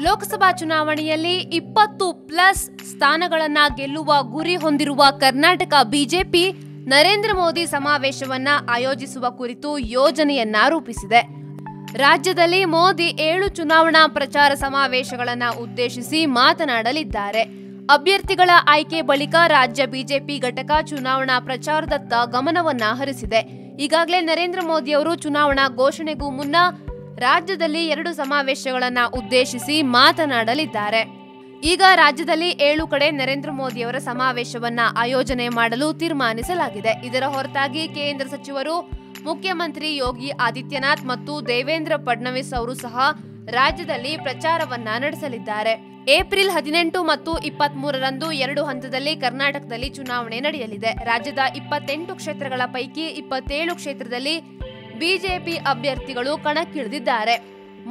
ಲೋಕಸಭಾ ಚುನಾವಣೆಯಲ್ಲಿ ಇಪ್ಪತ್ತು ಪ್ಲಸ್ ಸ್ಥಾನಗಳನ್ನ ಗೆಲ್ಲುವ ಗುರಿ ಹೊಂದಿರುವ ಕರ್ನಾಟಕ ಬಿಜೆಪಿ ನರೇಂದ್ರ ಮೋದಿ ಸಮಾವೇಶವನ್ನ ಆಯೋಜಿಸುವ ಕುರಿತು ಯೋಜನೆಯನ್ನ ರೂಪಿಸಿದೆ. ರಾಜ್ಯದಲ್ಲಿ ಮೋದಿ ಏಳು ಚುನಾವಣಾ ಪ್ರಚಾರ ಸಮಾವೇಶಗಳನ್ನು ಉದ್ದೇಶಿಸಿ ಮಾತನಾಡಲಿದ್ದಾರೆ. ಅಭ್ಯರ್ಥಿಗಳ ಆಯ್ಕೆ ಬಳಿಕ ರಾಜ್ಯ ಬಿಜೆಪಿ ಘಟಕ ಚುನಾವಣಾ ಪ್ರಚಾರದತ್ತ ಗಮನವನ್ನ ಹರಿಸಿದೆ. ಈಗಾಗಲೇ ನರೇಂದ್ರ ಮೋದಿ ಅವರು ಚುನಾವಣಾ ಘೋಷಣೆಗೂ ಮುನ್ನ ರಾಜ್ಯದಲ್ಲಿ ಎರಡು ಸಮಾವೇಶಗಳನ್ನ ಉದ್ದೇಶಿಸಿ ಮಾತನಾಡಲಿದ್ದಾರೆ. ಈಗ ರಾಜ್ಯದಲ್ಲಿ ಏಳು ಕಡೆ ನರೇಂದ್ರ ಮೋದಿಯವರ ಸಮಾವೇಶವನ್ನ ಆಯೋಜನೆ ಮಾಡಲು ತೀರ್ಮಾನಿಸಲಾಗಿದೆ. ಇದರ ಹೊರತಾಗಿ ಕೇಂದ್ರ ಸಚಿವರು ಮುಖ್ಯಮಂತ್ರಿ ಯೋಗಿ ಆದಿತ್ಯನಾಥ್ ಮತ್ತು ದೇವೇಂದ್ರ ಫಡ್ನವೀಸ್ ಅವರು ಸಹ ರಾಜ್ಯದಲ್ಲಿ ಪ್ರಚಾರವನ್ನ ನಡೆಸಲಿದ್ದಾರೆ. ಏಪ್ರಿಲ್ ಹದಿನೆಂಟು ಮತ್ತು ಇಪ್ಪತ್ತ್ ಮೂರರಂದು ಎರಡು ಹಂತದಲ್ಲಿ ಕರ್ನಾಟಕದಲ್ಲಿ ಚುನಾವಣೆ ನಡೆಯಲಿದೆ. ರಾಜ್ಯದ ಇಪ್ಪತ್ತೆಂಟು ಕ್ಷೇತ್ರಗಳ ಪೈಕಿ ಇಪ್ಪತ್ತೇಳು ಕ್ಷೇತ್ರದಲ್ಲಿ ಬಿಜೆಪಿ ಅಭ್ಯರ್ಥಿಗಳು ಕಣಕ್ಕಿಳಿದಿದ್ದಾರೆ.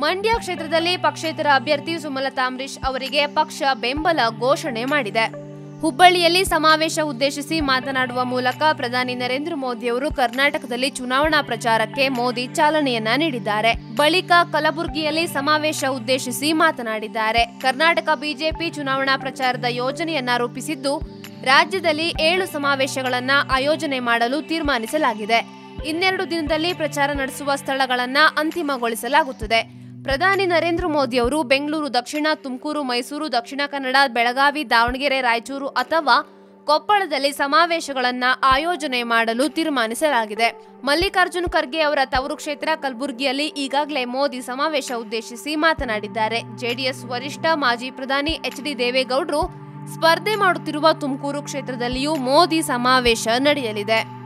ಮಂಡ್ಯ ಕ್ಷೇತ್ರದಲ್ಲಿ ಪಕ್ಷೇತರ ಅಭ್ಯರ್ಥಿ ಸುಮಲತಾ ಅಂಬರೀಶ್ ಅವರಿಗೆ ಪಕ್ಷ ಬೆಂಬಲ ಘೋಷಣೆ ಮಾಡಿದೆ. ಹುಬ್ಬಳ್ಳಿಯಲ್ಲಿ ಸಮಾವೇಶ ಉದ್ದೇಶಿಸಿ ಮಾತನಾಡುವ ಮೂಲಕ ಪ್ರಧಾನಿ ನರೇಂದ್ರ ಮೋದಿ ಅವರು ಕರ್ನಾಟಕದಲ್ಲಿ ಚುನಾವಣಾ ಪ್ರಚಾರಕ್ಕೆ ಮೋದಿ ಚಾಲನೆಯನ್ನ ನೀಡಿದ್ದಾರೆ. ಬಳಿಕ ಕಲಬುರಗಿಯಲ್ಲಿ ಸಮಾವೇಶ ಉದ್ದೇಶಿಸಿ ಮಾತನಾಡಿದ್ದಾರೆ. ಕರ್ನಾಟಕ ಬಿಜೆಪಿ ಚುನಾವಣಾ ಪ್ರಚಾರದ ಯೋಜನೆಯನ್ನ ರೂಪಿಸಿದ್ದು, ರಾಜ್ಯದಲ್ಲಿ ಏಳು ಸಮಾವೇಶಗಳನ್ನ ಆಯೋಜನೆ ಮಾಡಲು ತೀರ್ಮಾನಿಸಲಾಗಿದೆ. ಇನ್ನೆರಡು ದಿನದಲ್ಲಿ ಪ್ರಚಾರ ನಡೆಸುವ ಸ್ಥಳಗಳನ್ನ ಅಂತಿಮಗೊಳಿಸಲಾಗುತ್ತದೆ. ಪ್ರಧಾನಿ ನರೇಂದ್ರ ಮೋದಿ ಅವರು ಬೆಂಗಳೂರು, ದಕ್ಷಿಣ, ತುಮಕೂರು, ಮೈಸೂರು, ದಕ್ಷಿಣ ಕನ್ನಡ, ಬೆಳಗಾವಿ, ದಾವಣಗೆರೆ, ರಾಯಚೂರು ಅಥವಾ ಕೊಪ್ಪಳದಲ್ಲಿ ಸಮಾವೇಶಗಳನ್ನ ಆಯೋಜನೆ ಮಾಡಲು ತೀರ್ಮಾನಿಸಲಾಗಿದೆ. ಮಲ್ಲಿಕಾರ್ಜುನ್ ಖರ್ಗೆ ಅವರ ತವರು ಕ್ಷೇತ್ರ ಕಲಬುರಗಿಯಲ್ಲಿ ಈಗಾಗಲೇ ಮೋದಿ ಸಮಾವೇಶ ಉದ್ದೇಶಿಸಿ ಮಾತನಾಡಿದ್ದಾರೆ. ಜೆಡಿಎಸ್ ವರಿಷ್ಠ ಮಾಜಿ ಪ್ರಧಾನಿ ಎಚ್ ಡಿ ದೇವೇಗೌಡರು ಸ್ಪರ್ಧೆ ಮಾಡುತ್ತಿರುವ ತುಮಕೂರು ಕ್ಷೇತ್ರದಲ್ಲಿಯೂ ಮೋದಿ ಸಮಾವೇಶ ನಡೆಯಲಿದೆ.